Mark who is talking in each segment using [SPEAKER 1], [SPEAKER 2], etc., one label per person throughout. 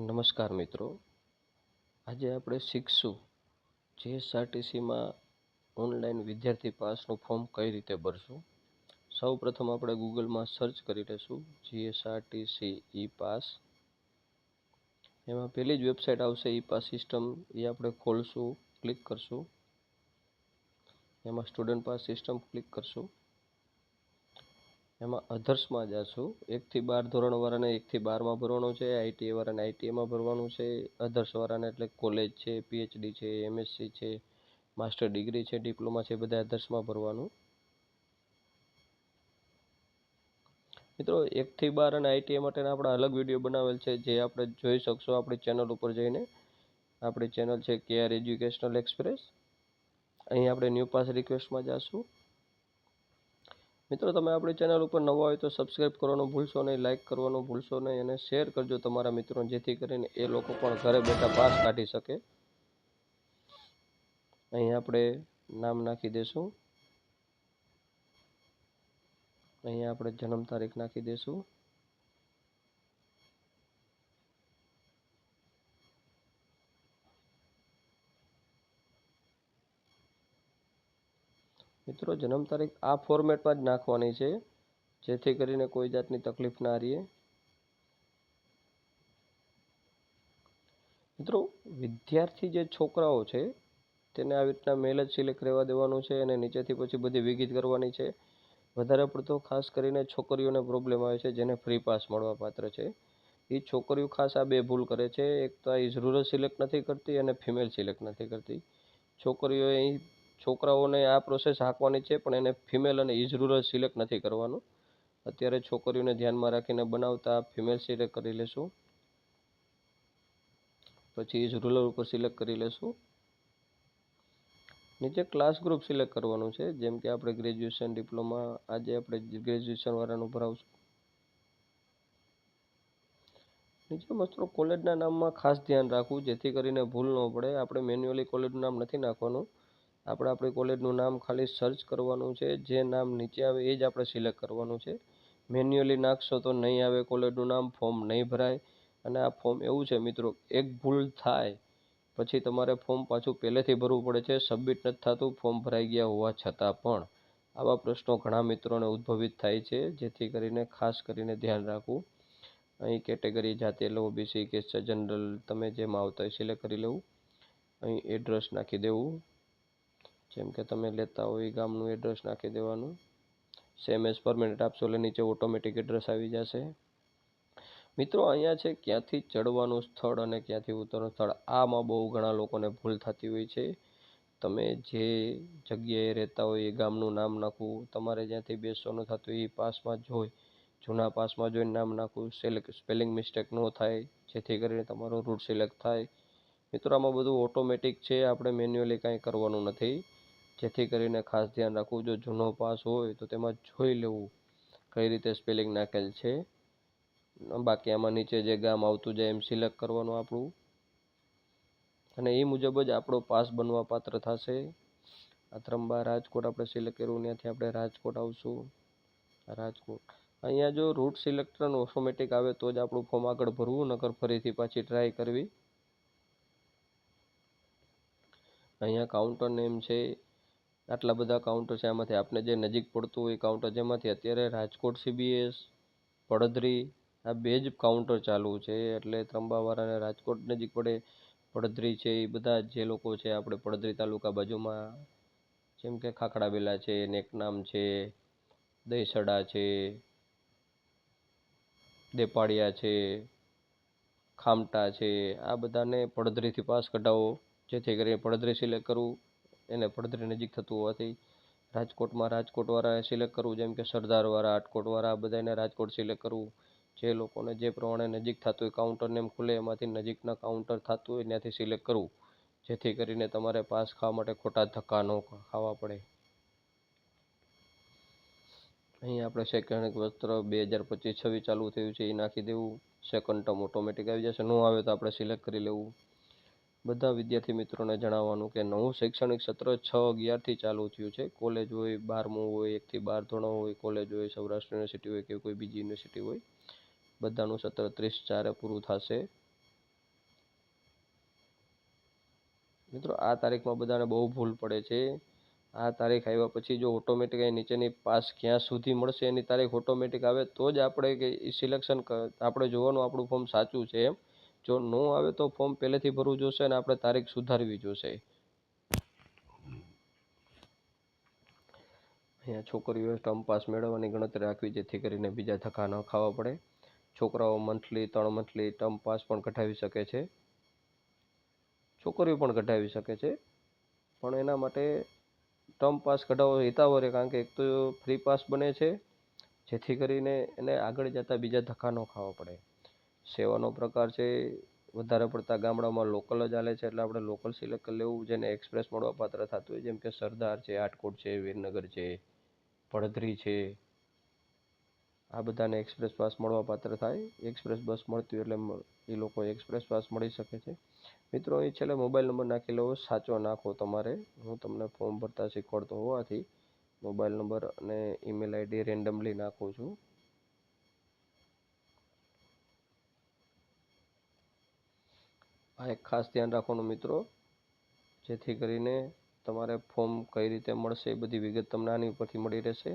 [SPEAKER 1] નમસ્કાર મિત્રો. આજે આપણે શીખશું જીએસઆરટીસીમાં ઓનલાઈન વિદ્યાર્થી પાસનું ફોર્મ કઈ રીતે ભરશું. સૌ પ્રથમ આપણે ગૂગલમાં સર્ચ કરી લઈશું જીએસઆરટીસી ઈ પાસ એમાં પહેલી જ વેબસાઇટ આવશે ઈ પાસ સિસ્ટમ. એ આપણે ખોલશું, ક્લિક કરશું. એમાં સ્ટુડન્ટ પાસ સિસ્ટમ ક્લિક કરશું. એમાં અધર્સમાં જઈશું એકથી બાર ધોરણવાળાને એકથી બારમાં ભરવાનું છે આઈટીઆઈ વાળાને આઈટીઆઈમાં ભરવાનું છે અધર્સ વાળાને એટલે કોલેજ છે, પીએચડી છે, એમએસસી છે, માસ્ટર ડિગ્રી છે, ડિપ્લોમા છે, બધા અધર્સમાં ભરવાનું. મિત્રો, એકથી બાર અને આઈટીઆઈ માટેના આપણા અલગ વીડિયો બનાવેલ છે, જે આપણે જોઈ શકશો આપણી ચેનલ ઉપર જઈને. આપણી ચેનલ છે કે આર એજ્યુકેશનલ એક્સપ્રેસ. અહીં આપણે ન્યૂ પાસ રિક્વેસ્ટમાં જઈશું મિત્રો, તમે આપણી ચેનલ ઉપર નવા હોય તો સબસ્ક્રાઈબ કરવાનું ભૂલશો નહીં લાઇક કરવાનું ભૂલશો નહીં અને શેર કરજો તમારા મિત્રોને જેથી કરીને એ લોકો પણ ઘરે બેઠા પાસ કાઢી શકે. અહીં આપણે નામ નાખી દઈશું અહીં આપણે જન્મ તારીખ નાખી દઈશું મિત્રો, જન્મ તારીખ આ ફોર્મેટમાં જ નાખવાની છે, જેથી કરીને કોઈ જાતની તકલીફ ના રહીએ મિત્રો, વિદ્યાર્થી જે છોકરાઓ છે, તેને આવી રીતના મેલ જ સિલેક્ટ રહેવા દેવાનું છે અને નીચેથી પછી બધી વિગત કરવાની છે. વધારે પડતો ખાસ કરીને છોકરીઓને પ્રોબ્લેમ આવે છે, જેને ફ્રી પાસ મળવા પાત્ર છે. એ છોકરીઓ ખાસ આ બે ભૂલ કરે છે. એક તો આ રૂરલ સિલેક્ટ નથી કરતી અને ફિમેલ સિલેક્ટ નથી કરતી. છોકરીઓ અહીં છોકરાઓને આ પ્રોસેસ હાંકવાની છે, પણ એને ફિમેલ અને ઇઝ રૂરલ સિલેક્ટ નથી કરવાનું. અત્યારે છોકરીઓને ધ્યાનમાં રાખીને બનાવતા ફિમેલ સિલેક્ટ કરી લેશું. પછી ઇઝ રૂરલ ઉપર સિલેક્ટ કરી લેશું. નીચે ક્લાસ ગ્રુપ સિલેક્ટ કરવાનું છે, જેમ કે આપણે ગ્રેજ્યુએશન ડિપ્લોમા આજે આપણે ગ્રેજ્યુએશનવાળાનું ભરાવશું નીચે મિત્રો કોલેજના નામમાં ખાસ ધ્યાન રાખવું, જેથી કરીને ભૂલ ન પડે. આપણે મેન્યુઅલી કોલેજનું નામ નથી નાખવાનું. આપણે આપણી કોલેજનું નામ ખાલી સર્ચ કરવાનું છે. જે નામ નીચે આવે એ જ આપણે સિલેક્ટ કરવાનું છે. મેન્યુઅલી નાખશો તો નહીં આવે, કોલેજનું નામ ફોર્મ નહીં ભરાય. અને આ ફોર્મ એવું છે મિત્રો, એક ભૂલ થાય, પછી તમારે ફોર્મ પાછું પહેલેથી ભરવું પડે છે. સબમિટ નથી થતું ફોર્મ ભરાઈ ગયા હોવા છતાં પણ. આવા પ્રશ્નો ઘણા મિત્રોને ઉદ્ભવિત થાય છે, જેથી કરીને ખાસ કરીને ધ્યાન રાખવું. અહીં કેટેગરી, જાતે લો ઓબીસી કે જનરલ તમે જેમાં આવતા હોય સિલેક્ટ કરી લેવું. અહીં એડ્રેસ નાખી દેવું. જેમ કે તમે લેતા હોય એ ગામનું એડ્રેસ નાખી દેવાનું. સેમ એઝ પર મિનિટ આપશો એટલે નીચે ઓટોમેટિક એડ્રેસ આવી જશે. મિત્રો, અહીંયા છે ક્યાંથી ચડવાનું સ્થળ અને ક્યાંથી ઉતરવાનું સ્થળ, આમાં બહુ ઘણા લોકોને ભૂલ થતી હોય છે. તમે જે જગ્યાએ રહેતા હોય એ ગામનું નામ નાખવું તમારે જ્યાંથી બેસવાનું થતું એ પાસમાં જોઈ જૂના પાસમાં જોઈને નામ નાખવું સિલેક્ટ સ્પેલિંગ મિસ્ટેક ન થાય, જેથી કરીને તમારો રૂટ સિલેક્ટ થાય. મિત્રો, આમાં બધું ઓટોમેટિક છે, આપણે મેન્યુઅલી કાંઈ કરવાનું નથી. જેથી કરીને ખાસ ધ્યાન રાખવું, જો જૂનો પાસ હોય તો તેમાં જોઈ લેવું કઈ રીતે સ્પેલિંગ નાખેલ છે. બાકી આમાં નીચે જે ગામ આવતું જાય એમ સિલેક્ટ કરવાનું આપણું. અને એ મુજબ જ આપણો પાસ બનવા પાત્ર થશે. આ રાજકોટ આપણે સિલેક્ટ કર્યું, ત્યાંથી આપણે રાજકોટ આવશું. રાજકોટ. અહીંયા જો રૂટ સિલેક્ટર ઓટોમેટિક આવે તો જ આપણું ફોર્મ આગળ ભરવું, નકર ફરીથી પાછી ટ્રાય કરવી. અહીંયા કાઉન્ટર નેમ છે. આટલા બધા કાઉન્ટર છે, આમાંથી આપને જે નજીક પડતું હોય કાઉન્ટર જેમાંથી અત્યારે રાજકોટ સીબીએસ પડધરી આ બે જ કાઉન્ટર ચાલુ છે. એટલે ત્રંબાવાળાને રાજકોટ નજીક પડે પડધરી છે, એ બધા જે લોકો છે આપણે પડધરી તાલુકા બાજુમાં, જેમ કે ખાખડાબેલા છે, નેકનામ છે, દહીસડા છે દેપાડિયા છે, ખામટા છે, આ બધાને પડધરીથી પાસ કઢાવો, જેથી કરીને પડધરી સિલેક્ટ કરવું એને પડધરી નજીક થતું હોવાથી રાજકોટમાં રાજકોટવાળાએ સિલેક્ટ કરવું, જેમ કે સરદારવાળા રાજકોટવાળા આ બધાને રાજકોટ સિલેક્ટ કરવું. જે લોકોને જે પ્રમાણે નજીક થતું હોય કાઉન્ટર નેમ ખુલે, એમાંથી નજીકના કાઉન્ટર થતું હોય, ત્યાંથી સિલેક્ટ કરવું. જેથી કરીને તમારે પાસ ખાવા માટે ખોટા ધક્કા ન ખાવા પડે. અહીં આપણે શૈક્ષણિક વસ્ત્ર બે હજાર પચીસ છવ્વીસ ચાલુ થયું છે, એ નાખી દેવું. સેકન્ડ ટર્મ ઓટોમેટિક આવી જશે. ન આવે તો આપણે સિલેક્ટ કરી લેવું. બધા વિદ્યાર્થી મિત્રોને જણાવવાનું કે નવું શૈક્ષણિક સત્ર છ અગિયારથી ચાલુ થયું છે. કોલેજ હોય, બારમું હોય, એકથી બાર ધોરણ હોય, કોલેજ હોય, સૌરાષ્ટ્ર યુનિવર્સિટી હોય કે કોઈ બીજી યુનિવર્સિટી હોય, બધાનું સત્ર ત્રીસ ચારે પૂરું થશે. મિત્રો, આ તારીખમાં બધાને બહુ ભૂલ પડે છે. આ તારીખ આવ્યા પછી જો ઓટોમેટિક અહીં નીચેની પાસ ક્યાં સુધી મળશે એની તારીખ ઓટોમેટિક આવે તો જ આપણે કે સિલેક્શન આપણે જોવાનું આપણું ફોર્મ સાચું છે એમ. જો ન આવે તો ફોર્મ પહેલેથી ભરવું જોશે અને આપણે તારીખ સુધારવી જોશે. અહીંયા છોકરીઓએ ટર્મ પાસ મેળવવાની ગણતરી રાખવી, જેથી કરીને બીજા ધક્કા ન ખાવા પડે. છોકરાઓ મંથલી ત્રણ મંથલી ટર્મ પાસ પણ કઢાવી શકે છે. છોકરીઓ પણ કઢાવી શકે છે. પણ એના માટે ટર્મ પાસ કઢાવવો હિતાવહ રહે કારણ કે એક તો ફ્રી પાસ બને છે, જેથી કરીને એને આગળ જતાં બીજા ધક્કા ન ખાવા પડે. સેવાનો પ્રકાર છે વધારે પડતા ગામડામાં લોકલ જ હાલે છે. એટલે આપણે લોકલ સિલેક્ટ કરી લેવું, જેને એક્સપ્રેસ મળવા પાત્ર થતું હોય, જેમ કે સરદાર છે, આટકોટ છે, વીરનગર છે, પડધરી છે, આ બધાને એક્સપ્રેસ પાસ મળવા પાત્ર થાય. એક્સપ્રેસ બસ મળતી હોય એટલે એ લોકો એક્સપ્રેસ પાસ મળી શકે છે. મિત્રો, અહીં છેલ્લે મોબાઈલ નંબર નાખી લેવો, સાચો નાખો તમારે. હું તમને ફોર્મ ભરતા શીખવાડતો હોવાથી મોબાઈલ નંબર અને ઈમેલ આઈડી રેન્ડમલી નાખું છું. આ એક ખાસ ધ્યાન રાખવાનું મિત્રો, જેથી કરીને તમારે ફોર્મ કઈ રીતે મળશે એ બધી વિગત તમને આની ઉપરથી મળી રહેશે.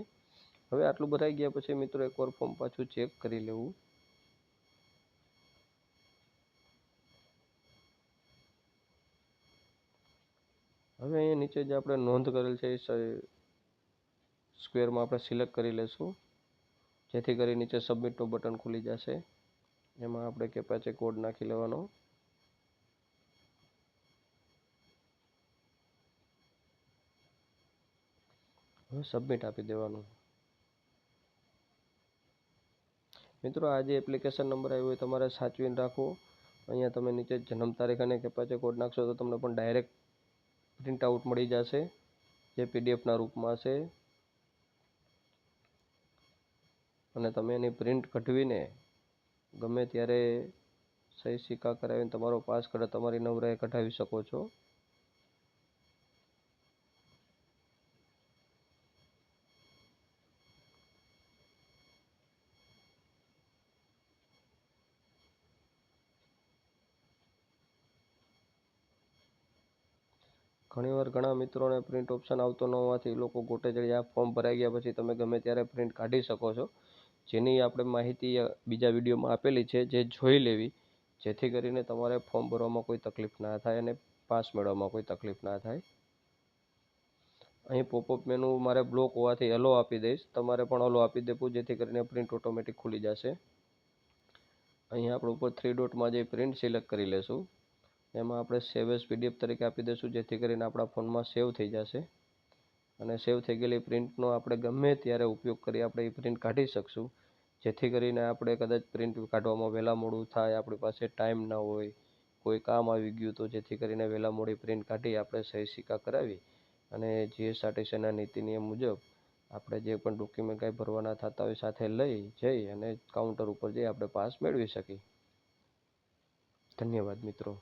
[SPEAKER 1] હવે આટલું ભરાઈ ગયા પછી મિત્રો એકવાર ફોર્મ પાછું ચેક કરી લેવું. હવે અહીંયા નીચે જે આપણે નોંધ કરેલ છે એ સ્ક્વેરમાં આપણે સિલેક્ટ કરી લેશું. જેથી કરી નીચે સબમિટનું બટન ખુલી જશે. એમાં આપણે કેપાચે કોડ નાખી લેવાનો. હવે સબમિટ આપી દેવાનું. મિત્રો, આ જે એપ્લિકેશન નંબર આવ્યો એ તમારે સાચવીને રાખવો. અહીંયા તમે નીચે જન્મ તારીખ અને કેપાચે કોડ નાખશો તો તમને પણ ડાયરેક્ટ પ્રિન્ટ આઉટ મળી જશે. જે પીડીએફના રૂપમાં હશે. અને તમે એની પ્રિન્ટ કઢવીને ગમે ત્યારે સહી સિક્કા કરાવીને તમારો પાસ કાર્ડ તમારી નવરાએ કઢાવી શકો છો. ઘણીવાર ઘણા મિત્રોને પ્રિન્ટ ઓપ્શન આવતો ન હોવાથી લોકો ગોટે ચડી આ ફોર્મ ભરાઈ ગયા પછી તમે ગમે ત્યારે પ્રિન્ટ કાઢી શકો છો. જેની આપણે માહિતી બીજા વિડીયોમાં આપેલી છે, જે જોઈ લેવી. જેથી કરીને તમારે ફોર્મ ભરવામાં કોઈ તકલીફ ના થાય અને પાસ મેળવવામાં કોઈ તકલીફ ના થાય. અહીં પોપઅપ મેનુ મારે બ્લોક હોવાથી હલો આપી દઈશ. તમારે પણ હલો આપી દેવું, જેથી કરીને પ્રિન્ટ ઓટોમેટિક ખુલી જશે. અહીં આપણે ઉપર થ્રી ડોટમાં જે પ્રિન્ટ સિલેક્ટ કરી લેશું. એમાં આપણે સેવ એઝ પીડીએફ તરીકે આપી દઈશું, જેથી કરીને આપણા ફોનમાં સેવ થઈ જશે. અને સેવ થઈ ગયેલી પ્રિન્ટનો આપણે ગમે ત્યારે ઉપયોગ કરી આપણે એ પ્રિન્ટ કાઢી શકશું. જેથી કરીને આપણે કદાચ પ્રિન્ટ કાઢવામાં વહેલા મોડું થાય, આપણી પાસે ટાઈમ ન હોય, કોઈ કામ આવી ગયું તો જેથી કરીને વહેલા મોડી પ્રિન્ટ કાઢી આપણે સહી સિક્કા કરાવી. અને જીએસઆરટીસીના નીતિ નિયમ મુજબ આપણે જે પણ ડોક્યુમેન્ટ કાંઈ ભરવાના થતા હોય સાથે લઈ જઈ અને કાઉન્ટર ઉપર જઈ આપણે પાસ મેળવી શકીએ. ધન્યવાદ મિત્રો.